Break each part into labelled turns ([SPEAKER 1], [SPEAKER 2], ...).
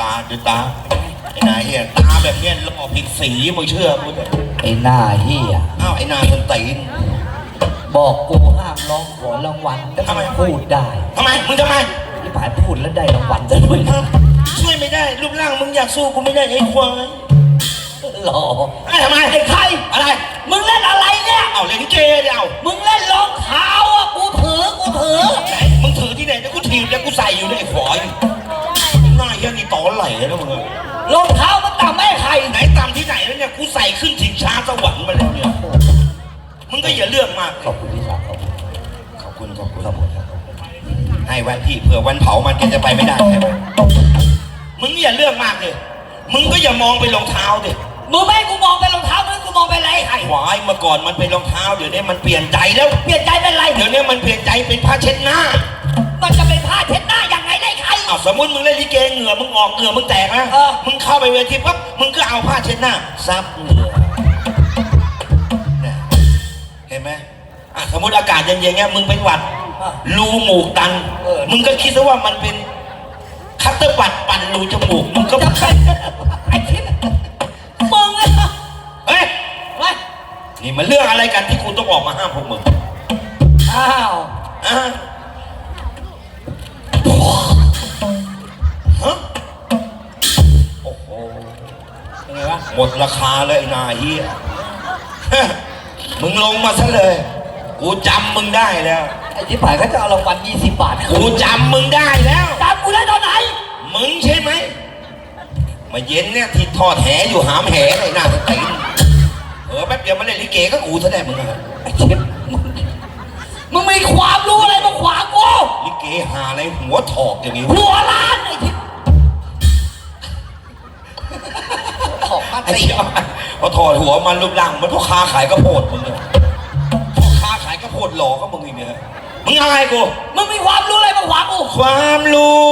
[SPEAKER 1] ตา
[SPEAKER 2] ดูตาดูตาไอ้นายเฮียตาแบบเนี้ยหล่อผิดสีมึงเชื่อกูเถอะ
[SPEAKER 1] ไอ้หน้าเฮีย
[SPEAKER 2] อ้าวไอ้นายคนตีน
[SPEAKER 1] บอกกูห้ามร้องขอรางวัลแต่
[SPEAKER 2] ทำไม
[SPEAKER 1] พูดได้
[SPEAKER 2] ทำไมมึงทำไม
[SPEAKER 1] ที่ผ่านพูดแล้วได้รางวัลซะด้วย
[SPEAKER 2] ช่วยไม่ได้รูปร่างมึงอยากสู้กูไม่ได้ไอ้ควาย
[SPEAKER 1] หล่อ
[SPEAKER 2] ไอ้ทำไม
[SPEAKER 1] ไอ้ใคร
[SPEAKER 2] อะไร
[SPEAKER 1] มึงเล่นอะไรเนี่ย
[SPEAKER 2] เอาเล่นเกย์เดียว
[SPEAKER 1] มึงเล่นรองเท้าอะกูถือกูถือ
[SPEAKER 2] ไหนมึงถือที่ไหนเดี๋ยวกูถีบแล้วกูใส่อยู่ในไอ้ควายหน้าเฮียนี่ตอไหลนะมึงอะ
[SPEAKER 1] รองเท้ามันต่ำไม่ใคร
[SPEAKER 2] ไหนตามที่ไหนแล้วเนี่ยกูใส่ขึ้นชิงช้าสวรรค์มาแล้วเนี่ยมึงก็อย่าเลือกมาก
[SPEAKER 1] ขอบคุณที่สามขอบคุณ
[SPEAKER 2] ขอบคุณขอบคุณขอบคุณครับให้แว่นพี่เผื่อวันเผามันแกจะไปไม่ได้ใช่ไหมมึงอย่าเลือกมากเลยมึงก็อย่ามองไปรองเท้าดิ
[SPEAKER 1] มึงไม่ให้กูมองไปรองเท้ามึงกูมองไปอะไรใคร
[SPEAKER 2] หวายเมื่อก่อนมันเป็นรองเท้าเดี๋ยวนี้มันเปลี่ยนใจแล้ว
[SPEAKER 1] เปลี่ยนใจเป็นไร
[SPEAKER 2] เดี๋ยวนี้มันเปลี่ยนใจเป็นผ้าเช็ดหน้า
[SPEAKER 1] มันจะเป็นผ้าเช็ดหน้าอย่างไงได้ใคร
[SPEAKER 2] อ้าวสมมติมึงเล่นลิเกเหงื่อมึงออกเหงื่อมึงแตกนะ
[SPEAKER 1] เออ
[SPEAKER 2] มึงเข้าไปเวทีปั๊บมึงก็เอาผ้าเช็ดหน้าซับเหงื่อเนี่ยเห็นไหมอะสมมติอากาศเย็นๆเงี้ยมึงเป็นหวัด
[SPEAKER 1] อะ
[SPEAKER 2] รูหมูกตัน
[SPEAKER 1] เออ
[SPEAKER 2] มึงก็คิดซะว่ามันเป็นคัตเตอร์บัตปั่นรูจมูกมึงก็
[SPEAKER 1] จะเป็นไอ้ทิพย์มึงเนี่ย
[SPEAKER 2] เฮ้ย
[SPEAKER 1] เฮ้ย
[SPEAKER 2] นี่มันเรื่องอะไรกันที่กูต้องออกมาห้ามพวกมึง
[SPEAKER 1] อ้าว
[SPEAKER 2] อะฮะ โอ้โห
[SPEAKER 1] เป็นไงวะ
[SPEAKER 2] หมดราคาเลยไอ้นายเฮีย มึงลงมาซะเลย กูจำมึงได้แล้ว
[SPEAKER 1] ไอ้ที่ผ่านเขาจะเอารางวัล20 บาท
[SPEAKER 2] กูจำมึงได้แล้ว
[SPEAKER 1] จำกูได้ตอนไหน
[SPEAKER 2] มึงใช่ไหม มาเย็นเนี่ยที่ทอดแหอยู่หามแหเลยหน้าสตินเออแป๊บเดียวมาเล่นลิเกก็กูซะได้มึงอะ
[SPEAKER 1] ไอ้ทิพย์มึงมึงมีความรู้อะไรมาขวางกู
[SPEAKER 2] ลิเกหาอะไรหัวถอกอย่างนี้
[SPEAKER 1] หัวล้านไอ้ทิ
[SPEAKER 2] ไอ้
[SPEAKER 1] ตี
[SPEAKER 2] เหี้ยพอถอดหัวมันรูปร่างมันพ่อค้าขายกระโพดมึงเนี่ยพ่อค้าขายกระโพดหลอกก็มึงอีกเนี่ยมึงอะไรกู
[SPEAKER 1] มึงมีความรู้อะไรมาขวางกู
[SPEAKER 2] ความรู้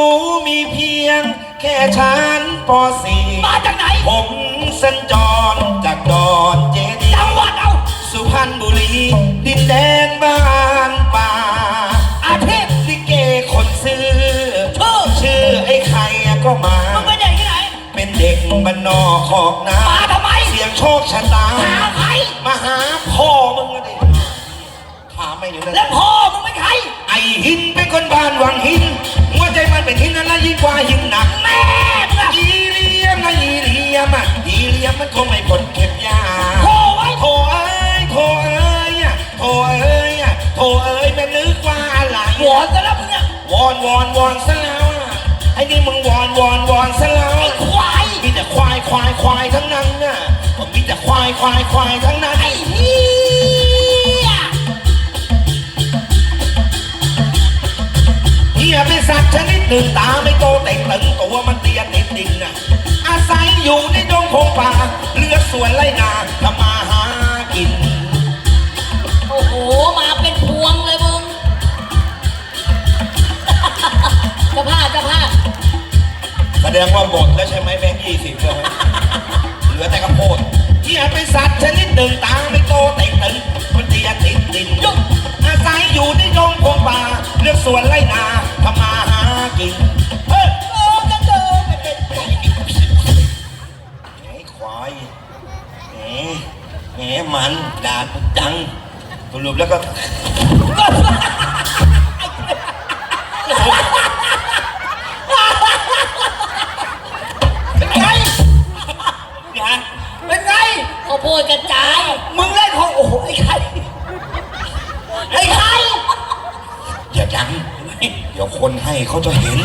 [SPEAKER 2] มีเพียง แค่ชั้นป .4
[SPEAKER 1] มาจากไหน
[SPEAKER 2] ผมสัญจรจากดอนเจดีย์
[SPEAKER 1] จังหวัดเอา
[SPEAKER 2] สุพรรณบุรี ดินแดนบ้านป่า เป็
[SPEAKER 1] นเด็ก
[SPEAKER 2] บ้านนอกขอกนา
[SPEAKER 1] มาทำไม
[SPEAKER 2] เสียงโชคชะตา
[SPEAKER 1] หาใคร
[SPEAKER 2] มาหาพ่อมึงอะดิถามไม่อยู่นั่น
[SPEAKER 1] แล้วพ่อมึงเป็นใคร
[SPEAKER 2] ไอ้หินเป็นคนบ้านวังหิน หัวใจมันเป็นหินอะไรยิ่งกว่าหินหนัก
[SPEAKER 1] แม่มึงอะ
[SPEAKER 2] อีเลียมนะอีเลียมอะอีเลียมมันคงไม่พ้นเข็มยา
[SPEAKER 1] โถ่ไว้
[SPEAKER 2] โถเอ้ยโถเอ้ยอะโถเอ้ยอะโถเอ้ยแม่นึกว่าอะไร
[SPEAKER 1] หัวซะแล้วมึงเนี่ยว
[SPEAKER 2] อนวอนวอนซะแล้วอะไอ้นี่มึงวอนวอนวอนซะแล้ว
[SPEAKER 1] ควาย
[SPEAKER 2] ควายควายทั้งนั้นน่ะมีแต่ควายควายควายทั้งนั้น
[SPEAKER 1] ไอ้เหี้ย
[SPEAKER 2] เฮียเป็นสัตว์ชนิดหนึ่งตาไม่โตแต่งตึงตัวมันเตี้ยติดดินน่ะอาศัยอยู่ในดงพงป่าเลือดสวนไรนาทำมาหากิน
[SPEAKER 1] โอ้โห มาเป็นพวงเลยมึง จะพลาดจะพลาด
[SPEAKER 2] แสดงว่าหมดแล้วใช่ไหมแบงค์ยี่สิบเลยเห ลือแต่กระโพดเียเป็นสัตว์ชนิดหนึ่งตาไม่โตแต่งตึงมันเตียติดดินอาศัยอยู่ในดงพงป่าเลือดสวนไรนาทำมาหากินเฮ้ย
[SPEAKER 1] โอ้กระเจอไปเป็นไก่
[SPEAKER 2] ไอ้ควายแหมแหมมันด่ากูจังสรุปแล้วก็
[SPEAKER 1] ข้าวโพดกระจาย มึงเล่นของโอ้โหไอ้ไข่ไอ้ไข่
[SPEAKER 2] อย่าดังเดี๋ยวคนให้เขาจะเห็น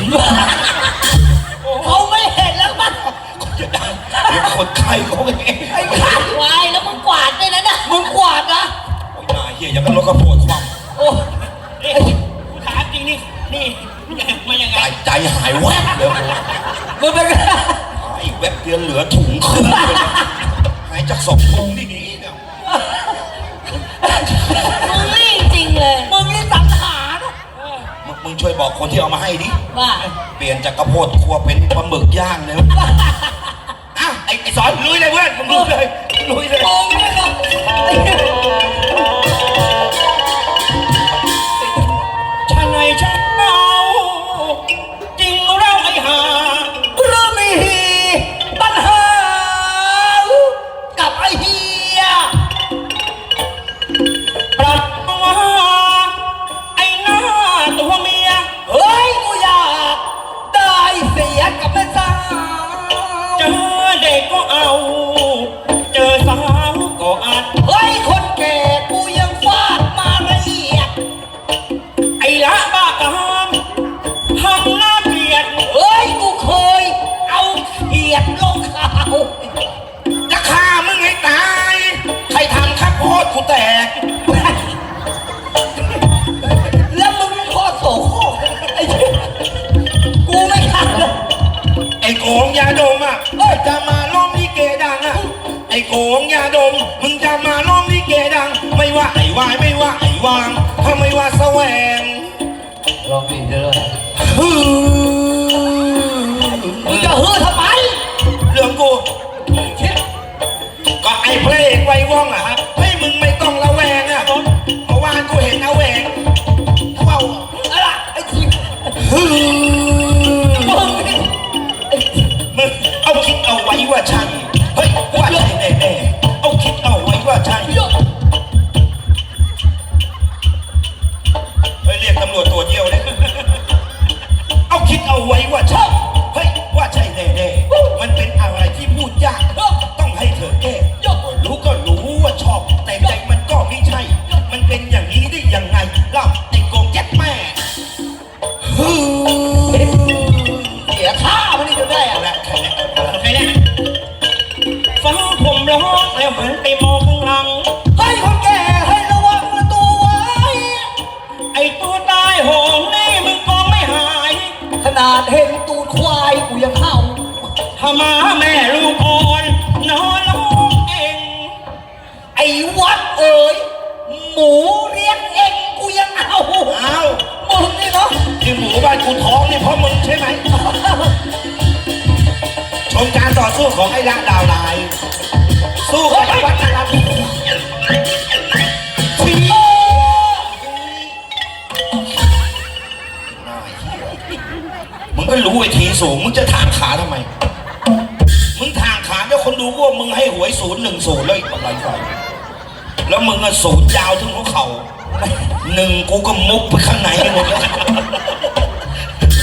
[SPEAKER 1] เขาไม่เห็นแล้วมัน
[SPEAKER 2] เขาจะดังเดี๋ยวคนไข้เขาไม่เห็น
[SPEAKER 1] ไอ้ไข่วายแล้วมึงกวาดด้วยนะนะมึงกวาดนะ
[SPEAKER 2] โอ้ยนายเฮียอยังก็รถกระโปดความ
[SPEAKER 1] โอ้
[SPEAKER 3] นี่ถามจริงนี่นี่มายังไง
[SPEAKER 2] ใจใจหายแวบเลย
[SPEAKER 1] มึงเป็นไง
[SPEAKER 2] หายแวบเดียวเหลือถุงครึ่งเลยนะหาย จากสองถุงนี่นี่เนี่ย
[SPEAKER 4] มึงนี่จริงเลย
[SPEAKER 1] มึงนี่สังหาร
[SPEAKER 2] มึงมึงช่วยบอกคนที่เอามาให้ดิ
[SPEAKER 4] ว่า
[SPEAKER 2] เปลี่ยนจากกระโพดครัวเป็นปลาหมึกย่างเลยอะไอ้ไอ้สอนลุยเลยเพื่อนมึงลุยเลยลุยเลย
[SPEAKER 1] โกงเลยนะ
[SPEAKER 2] ยาดม มึงจะมาล้อมลิเกดัง ไม่ว่าไอ้วายไม่ว่าไอ้วางถ้าไม่ว่าแสวง
[SPEAKER 1] ลองดิเด้อ
[SPEAKER 2] ฮือ
[SPEAKER 1] มึงจะฮือทำ
[SPEAKER 3] ของไอ้
[SPEAKER 1] ละ
[SPEAKER 2] ดาวลาย สู้กับไอ้วัดนะครับทีมึงก็รู้ไอ้ทีสูง มึงจะทางขาทำไม มึงทางขาเดี๋ยวคนดูก็ว่ามึงให้หวยศูนย์หนึ่งศูนย์แล้วอีกอะไรไปแล้วมึงอะศูนย์ยาวถึงหัวเข่าหนึ่งกูก็มุกไปข้างในหมดแล้ว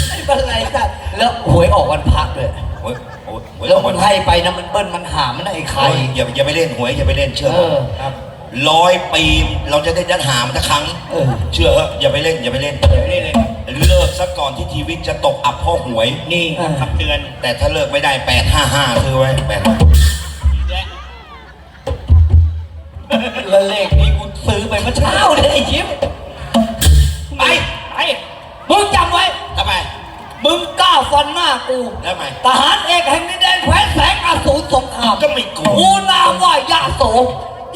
[SPEAKER 1] ไม่เป็นไรสัตว์แล้วหวยออกวันพักเลย
[SPEAKER 2] โอ้ยโอ้ ยโอ้ย
[SPEAKER 1] แล้วมันให้ไปนะมันเบิ้ลมันหามันไอ้ใคร
[SPEAKER 2] โอ้ยอย่าอย่าไปเล่นหวยอย่าไปเล่นเชื่อ
[SPEAKER 1] เออ
[SPEAKER 2] ครับร้อยปีเราจะได้ยันหามันสักครั้ง
[SPEAKER 1] เออ
[SPEAKER 2] ชื่อเหอะอย่าไปเล่นอย่าไปเล่น
[SPEAKER 3] นี่เลย
[SPEAKER 2] เลิกซะก่อนที่ชีวิตจะตกอับเพ่อหวย
[SPEAKER 3] นี่
[SPEAKER 1] อ่า
[SPEAKER 3] คำเตือน
[SPEAKER 2] แต่ถ้าเลิกไม่ได้แปดห้าห้าซื้อไว้แปด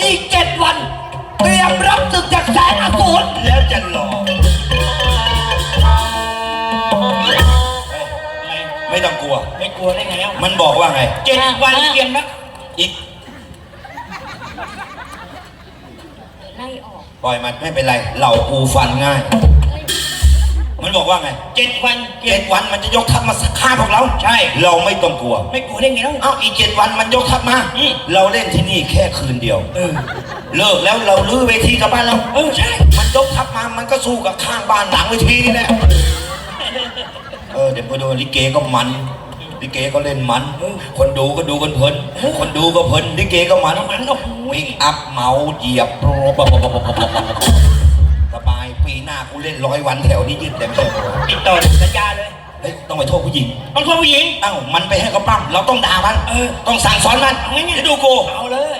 [SPEAKER 1] อีกเจ็ดวัน เตรียมรับศึกจากแสงอสูร
[SPEAKER 2] แล้วจะรอ
[SPEAKER 3] ไม่
[SPEAKER 2] ไม่ต้องกลัว
[SPEAKER 3] ไม่กลัวได้ไงอะ
[SPEAKER 2] มันบอกว่าไง
[SPEAKER 3] เจ็ดวันเตรียมนะ
[SPEAKER 2] อีก
[SPEAKER 4] ไล่ออก
[SPEAKER 2] ปล่อยมันไม่เป็นไร เหล่ากูฟันง่าย มันบอกว่าไง
[SPEAKER 3] เจ็ดวันเตรีย
[SPEAKER 2] เจ็
[SPEAKER 3] ม
[SPEAKER 2] ดวันมันจะยกทัพมาฆ่าพวกเรา
[SPEAKER 3] ใช่
[SPEAKER 2] เราไม่ต้องกลัว
[SPEAKER 3] ไม่กลัวได้ไงแล้ว
[SPEAKER 2] เอ้าอีกเจ็ดวันมันยกทัพมา
[SPEAKER 3] อืม
[SPEAKER 2] เราเล่นที่นี่แค่คืนเดียว
[SPEAKER 3] เออ
[SPEAKER 2] เลิกแล้วเราลื้อเวทีกลับบ้านเรา
[SPEAKER 3] เออใช่
[SPEAKER 2] มันยกทัพมา มันก็สู้กับข้างบ้านหลังเวทีนี่แหละ เออเดี๋ยวพอดูลิเกก็มันลิเกก็เล่นมัน คนดูก็ดูกันเพลิน คนดูก็เพลินลิเกก็มัน
[SPEAKER 3] มันโอ้โห
[SPEAKER 2] วิ่งอัพเมาเหยียบสบาย ปีหน้ากูเล่นร้อยวันแถวนี้ยืดเต็มตัว
[SPEAKER 3] ติดต่อสัญญาเลย
[SPEAKER 2] เฮ้ยต้องไปโทษผู้หญิง
[SPEAKER 3] ต้องโทษผู้หญิง
[SPEAKER 2] เอ้ามันไปให้เขาปั้มเราต้องด่ามัน
[SPEAKER 3] เออ
[SPEAKER 2] ต้องสั่งสอนมัน
[SPEAKER 3] เอาไงเนี่ย
[SPEAKER 2] เดี๋ยวดูกู
[SPEAKER 3] เอาเลย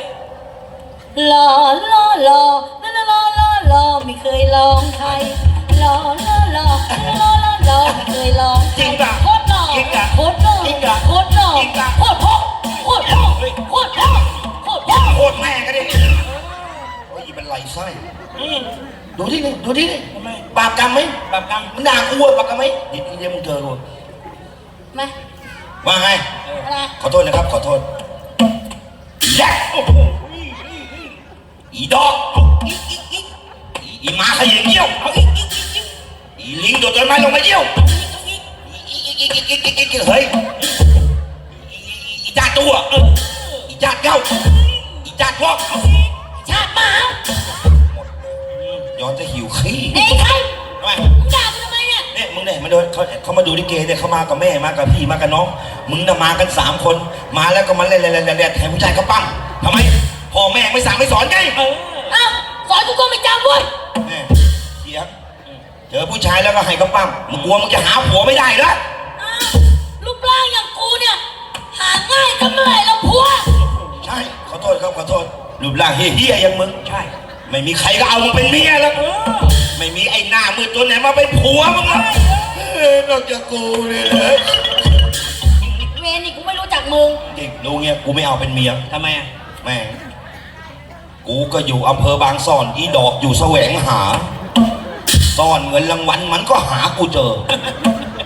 [SPEAKER 4] รอรอรอรอรอรอรอไม่เคยลองใครรอรอรอรอรอรอไม่เคยลองใคร
[SPEAKER 2] จริงป่ะ
[SPEAKER 4] โคตรหล่อ
[SPEAKER 2] จริงป่ะ
[SPEAKER 4] โคตรหล่อ
[SPEAKER 2] จริงป่ะ
[SPEAKER 4] โคตรหล่อ
[SPEAKER 2] จริงป่ะ
[SPEAKER 4] โคตรพ่อโคตรพ่อโคตรพ่อโคตรพ่อ
[SPEAKER 2] โคตรแม่กันดิโอ้ยเป็นไรไส้
[SPEAKER 3] อืม
[SPEAKER 2] ดูที่นี่ดูที่นี่
[SPEAKER 3] ทำไม
[SPEAKER 2] บาปกรรมไหม
[SPEAKER 3] บาปกรรม
[SPEAKER 2] มันด่ากูอะบาปกรรมไหมเดี๋ยวเดี๋ยวมึงเจอกู
[SPEAKER 4] มา
[SPEAKER 2] ว่าไง
[SPEAKER 4] อะไร
[SPEAKER 2] ขอโทษนะครับ ขอโทษแย่โอ้โหอีดอกเอาอีกอีกอีกอีอีหมาขยิงเยี่ยวเอาอีกอีกอีกอีกอีลิงโดดต้นไม้ลงมาเยี่ยวอีกอีกอีกอีกอีกอีกอีกอีกเฮ้ยอีอีอีอีจ่าตัวเอออีจ่าเก้าอีจ่า เขา
[SPEAKER 4] มา
[SPEAKER 2] ดูลิเกเนี่ยเขามากับแม่มากับพี่มากับน้อง มึงน่ะมากันสามคน มาแล้วก็มาเล่นเล่นเล่นเล่นเล่นแทนผู้ชายเขาปั้มทำไมพ่อแม่ไม่สั่งไม่สอนไง
[SPEAKER 3] เออ
[SPEAKER 4] เอ้าสอนกูก็ไม่จำเว้ย
[SPEAKER 2] แม่เสียเจอผู้ชายแล้วก็ให้เขาปั้มมึงกลัวมึงจะหาผัวไม่ได้เหรอ
[SPEAKER 4] อ้าวรูปร่างอย่างกูเนี่ย หาง่ายกันเมื่อไหร่แล้วพวก
[SPEAKER 2] ใช่ขอโทษครับขอโทษรูปร่างเฮี้ยๆอย่างมึง
[SPEAKER 3] ใช่
[SPEAKER 2] ไม่มีใครก็เอามึงเป็นเมียแล้ว
[SPEAKER 3] เออ
[SPEAKER 2] ไม่มีไอ้หน้ามืดตัวไหนมาเป็นผัวมึงหรอก เออนอกจากกูเนี่ยนะ
[SPEAKER 4] เวรอีก
[SPEAKER 2] ดูเงี้ยกูไม่เอาเป็นเมีย
[SPEAKER 3] ทำไมอะ
[SPEAKER 2] แม่งกูก็อยู่อำเภอบางซ่อนอีดอกอยู่แสวงหาซ่อนเงินรางวัลมันก็หากูเจอ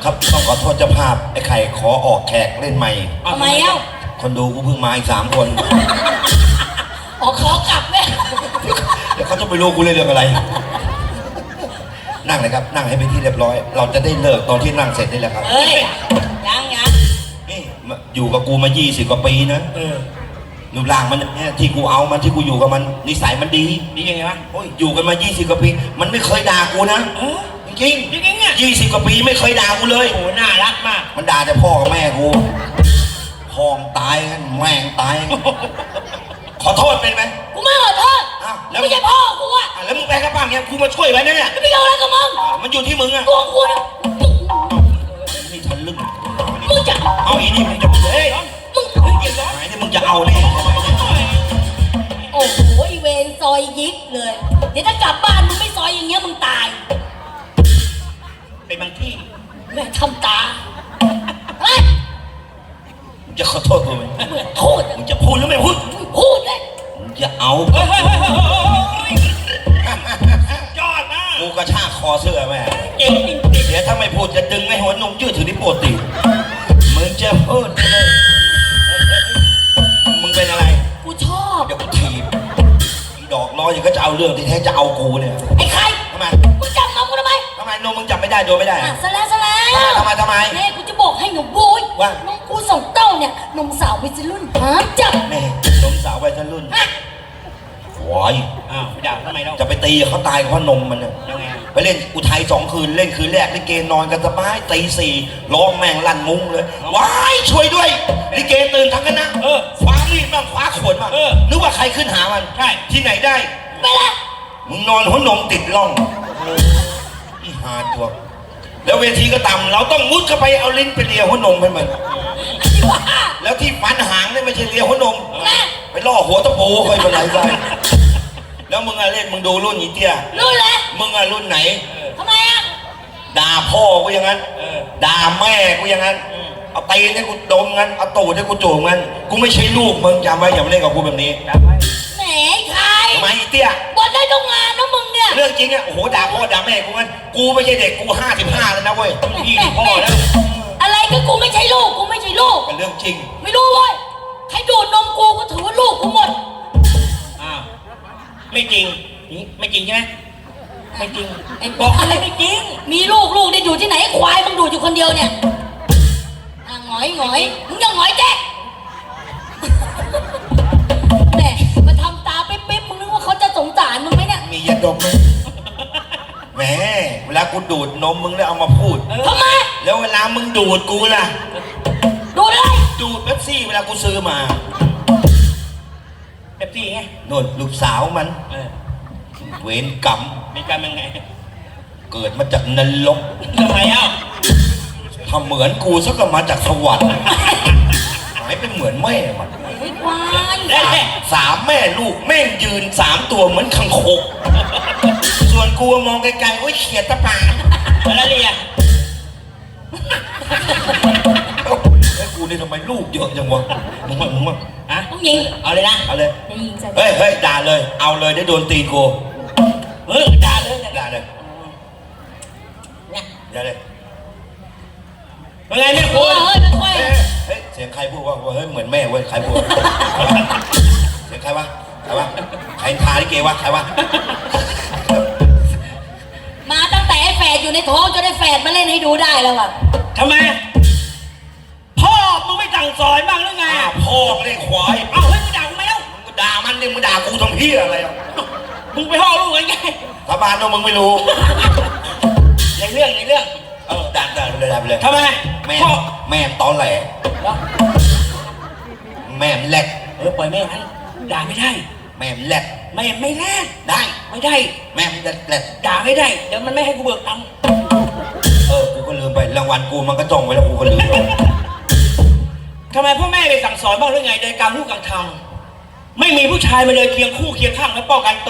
[SPEAKER 2] ครับต้องขอโทษเจ้าภาพไอ้ไข่ขอออกแขกเล่นใหม่
[SPEAKER 4] ทำไมเอ้า
[SPEAKER 2] คนดูกูเพิ่งมาอีกสามคน
[SPEAKER 4] ออกขอกลับแม่
[SPEAKER 2] เดี๋ยวเขาจะไปรู้กูเล่นเรื่องอะไร นั่งเลยครับ นั่งให้เป็นที่เรียบร้อย เราจะได้เลิกตอนที่นั่งเสร็จนี่แหละครับ
[SPEAKER 4] เฮ้ยยังยัง
[SPEAKER 2] นี่มาอยู่กับกูมา 20 กว่าปีนะ
[SPEAKER 3] เออ
[SPEAKER 2] รูปร่างมันเนี่ยที่กูเอามันที่กูอยู่กับมันนิสัยมันดี
[SPEAKER 3] นี่ยังไงวะ
[SPEAKER 2] โอ้ยอยู่กันมา 20 กว่าปี มันไม่เคยด่ากูนะ
[SPEAKER 3] เออ
[SPEAKER 2] จริง
[SPEAKER 3] จริงๆเนี่ย
[SPEAKER 2] ยี่สิบกว่าปีไม่เคยด่ากูเลย
[SPEAKER 3] โอ้โหน่ารักมาก
[SPEAKER 2] มันด่าแต่พ่อกับแม่กูพ่องตายกันแม่งตายกันขอโทษเป็นไหม
[SPEAKER 4] กูไม่ขอโทษ
[SPEAKER 2] อ้าวแล้ว
[SPEAKER 4] ไม่ใช่พ่อ กูอะ
[SPEAKER 2] อะแล้วมึงไปกับป้าเนี่ยกูมาช่วยไว้นะเนี่ย
[SPEAKER 4] ไม่เกี่ยวอะไรกับมึง
[SPEAKER 2] อะมันอยู่ที่มึงอะ
[SPEAKER 4] ตัวกูเนี่ยมึง
[SPEAKER 2] นี่ทะลึ่ง
[SPEAKER 4] มึงจะ
[SPEAKER 2] เอาอีนี่มึงจะเฮ้ย
[SPEAKER 4] มึง
[SPEAKER 2] เฮ้ยเดี๋ยวร้อนไหนนี่มึงจะเอาแน่
[SPEAKER 4] โอ้โหอีเวนซอยยิกเลย เดี๋ยวถ้ากลับบ้านมึงไม่ซอยอย่างเงี้ยมึงตาย
[SPEAKER 3] เป็นบางที่
[SPEAKER 4] แม่ทำตาเฮ้ย
[SPEAKER 2] มึงจะขอโทษกูไหม
[SPEAKER 4] มึงพูด
[SPEAKER 2] มึงจะพูดหรือไม่พูด
[SPEAKER 4] มึงพูดเลย
[SPEAKER 2] มึงจะเอา
[SPEAKER 3] เฮ้ยเฮ้ยเฮ้ยเฮ้ย
[SPEAKER 2] ระชากคอเสื้อแม่
[SPEAKER 3] เก่งจริง
[SPEAKER 2] เดี๋ยวถ้าไม่พูดจะดึงให้หัวนมยืดถึงที่ปวดตีมึงจะพูดไม่ได้มึงเป็นอะไร
[SPEAKER 4] กูชอบ
[SPEAKER 2] เดี๋ยวกูถีบอีดอกล้อยังก็จะเอาเรื่องที่แท้จะเอากูเนี่ย
[SPEAKER 4] ไอ้ใคร
[SPEAKER 2] ทำไม
[SPEAKER 4] มึงจับนมกูทำไม
[SPEAKER 2] ทำไมนมมึงจับไม่ได้โดนไม่ได้
[SPEAKER 4] อะ
[SPEAKER 2] อะ
[SPEAKER 4] ซะแล้วซะแล้ว
[SPEAKER 2] ทำไมทำไม
[SPEAKER 4] แม่กูจะบอกให้หนูบุย
[SPEAKER 2] ว่า
[SPEAKER 4] นมกูสองเต้าเนี่ยนมสาววัยรุ่นห้ามจับ
[SPEAKER 2] แม่นมสาววัยรุ่น
[SPEAKER 4] ฮะ
[SPEAKER 2] วาย
[SPEAKER 3] อ้าวไปด่าทำไมเรา
[SPEAKER 2] จะไปตีเขาตายเพราะนมมันเนี่ย
[SPEAKER 3] ยังไงอะ
[SPEAKER 2] ไปเล่นอุทัยสองคืนเล่นคืนแรกลิเกนอนกันสบายตีสี่ร้องแม่งลั่นมุ้งเลยว้ายช่วยด้วยลิเกตื่นทั้งคณะ
[SPEAKER 3] เออ
[SPEAKER 2] คว้ามีดบ้างคว้าขวดบ้าง
[SPEAKER 3] เออ
[SPEAKER 2] นึกว่าใครขึ้นหามัน
[SPEAKER 3] ใช่
[SPEAKER 2] ที่ไหนได้
[SPEAKER 4] ไปละ
[SPEAKER 2] มึงนอนหัวนมติดร่องอีหาตัวแล้วเวทีก็ต่ำเราต้องมุดเข้าไปเอาลิ้นไปเลียหัวนมให้มัน
[SPEAKER 4] ที่ว่า
[SPEAKER 2] แล้วที่ฟันหางเนี่ยไม่ใช่เลียหัวนม
[SPEAKER 4] แม่
[SPEAKER 2] ไปล่อหัวตะปูเคยเป็นไรได้ แล้วมึงอะเล่นมึงดูรุ่นอีเตี้ย
[SPEAKER 4] รู้แล้ว
[SPEAKER 2] มึงอะรุ่นไหน
[SPEAKER 4] ทำไมอะ
[SPEAKER 2] ด่าพ่อกูอย่างนั้น
[SPEAKER 3] เออ
[SPEAKER 2] ด่าแม่กูอย่างนั้น เอาตีนให้กูดมงั้น เอาตูดให้กูจูบงั้น กูไม่ใช่ลูกมึงจำไว้อย่ามาเล่นกับกูแบบนี้
[SPEAKER 3] จำไว้
[SPEAKER 4] แหมใคร
[SPEAKER 2] ทำไมอีเตี้ย
[SPEAKER 4] บอลได้ทุกงานนะมึงเนี่ย
[SPEAKER 2] เรื่องจริงอะโอ้โหด่าพ่อด่าแม่กูงั้น กูไม่ใช่เด็กกูห้าสิบห้าแล้วนะเว้ย
[SPEAKER 3] พี่นี่พ่อแล้ว
[SPEAKER 4] อะไรก็กูไม่ใช่ลูก กูไม่ใช่ลูก
[SPEAKER 2] เป็นเรื่องจริง
[SPEAKER 4] ไม่รู้เว้ย ใครดูดนมกูก็ถือว่าลูกกูหมด
[SPEAKER 3] อ้าว ไม่จริงนี่ไม่จริงใช่ไหมไม่จริง
[SPEAKER 4] ไอ้
[SPEAKER 3] บอกอะไรไม่จริง
[SPEAKER 4] มีลูกลูกได้อยู่ที่ไหนไอ้ควายมึงดูดอยู่คนเดียวเนี่ยอะหงอยหงอยมึงยังหงอยแจ๊กแหมมาทำตาปิ๊บปิ๊บมึงนึกว่าเขาจะสงสารมึงไหมเนี่ย
[SPEAKER 2] มียาดมไหมแหมเวลากูดูดนมมึงแล้วเอามาพูด
[SPEAKER 4] ทำไม
[SPEAKER 2] แล้วเวลามึงดูดกูล่ะ
[SPEAKER 4] ดูดอะไร
[SPEAKER 2] ดูดเป๊ปซี่เวลากูซื้อมา
[SPEAKER 3] เป๊ปซี่ไง
[SPEAKER 2] โน่นลูกสาวมัน
[SPEAKER 3] เออ
[SPEAKER 2] เวรกรรม
[SPEAKER 3] มีการยังไง
[SPEAKER 2] เกิดมาจากนรก
[SPEAKER 3] ทำไมเอ้า
[SPEAKER 2] ทำเหมือนกูสักก็มาจากสวรรค์หายเป็นเหมือนแม่มัน
[SPEAKER 4] ไอ้ควาย
[SPEAKER 3] เอ้ย
[SPEAKER 2] สามแม่ลูกแม่งยืนสามตัวเหมือนคังคก ส่วนกูมองไกลๆโอ้ยเขียดตะปาด
[SPEAKER 3] แล้วเรียน
[SPEAKER 2] เอ้าไอ้ กูนี่ทำไมลูกเยอะจังวะมึงว่ามึงว่า
[SPEAKER 3] ฮะ
[SPEAKER 4] ต้องยิง
[SPEAKER 3] เอาเลยนะ
[SPEAKER 2] เอาเลย
[SPEAKER 4] จะยิงใส่
[SPEAKER 2] เฮ้ยเฮ้ยด่าเลย เอาเลยได้โดนตีนกู
[SPEAKER 3] เออด่าเลยเนี่ย
[SPEAKER 2] ด่าเลย
[SPEAKER 3] เนี่ย
[SPEAKER 2] ด่าเลย
[SPEAKER 3] เป็นไงแม่
[SPEAKER 4] โอ้
[SPEAKER 3] คุณ
[SPEAKER 4] ยไม่ค่อย
[SPEAKER 2] เฮ้ยเฮ้ยเสียงใครพูดว่าเฮ้ยเหมือนแม่เว้ยใครพูดเสียงใครวะใครวะใครทาลิเกวะใครวะ
[SPEAKER 4] มาตั้งแต่ไอ้แฝดอยู่ในท้องจนไอ้แฝดมาเล่นให้ดูได้แล้วอะ
[SPEAKER 3] ทำไม พ่อมึงไม่สั่งสอนบ้างหรือไง
[SPEAKER 2] อ้าวพ่อไม่ได้ควาย
[SPEAKER 3] เอ้าเฮ้ยมึงด่ากูไหมแล้ว
[SPEAKER 2] มึงก็ด่ามันดิมึงด่ากูทำเพี้ยอะไรอะ
[SPEAKER 3] มึงไปพ่อลูกกันไง
[SPEAKER 2] สาบานว่ามึงไม่รู้
[SPEAKER 3] ในเรื่องในเรื่อง
[SPEAKER 2] เออด่าด่าไปเลยด่าไปเลย
[SPEAKER 3] ทำไม
[SPEAKER 2] แม่
[SPEAKER 3] พ่อ
[SPEAKER 2] แม่ตอนแหล
[SPEAKER 3] เหรอ
[SPEAKER 2] แม่มันแหลก
[SPEAKER 3] เออปล่อยแม่มันด่าไม่ได้
[SPEAKER 2] แม่มันแหลก
[SPEAKER 3] แม่ไม่แลก
[SPEAKER 2] ได้
[SPEAKER 3] ไม่ได้
[SPEAKER 2] แม่มันแหลกแหลก
[SPEAKER 3] ด่าไม่ได้ เดี๋ยวมันไม่ให้กูเบิกตังค์
[SPEAKER 2] เออกูก็ลืมไปรางวัลกูมันก็จ้องไว้แล้วกูก็ลืมไป
[SPEAKER 3] ทำไมพ่อแม่ไปสั่งสอนบ้างหรือไงโดยการพูดกางทำไม่มีผู้ชายมาเลยเคียงคู่เคียงข้างและป้องกันตัว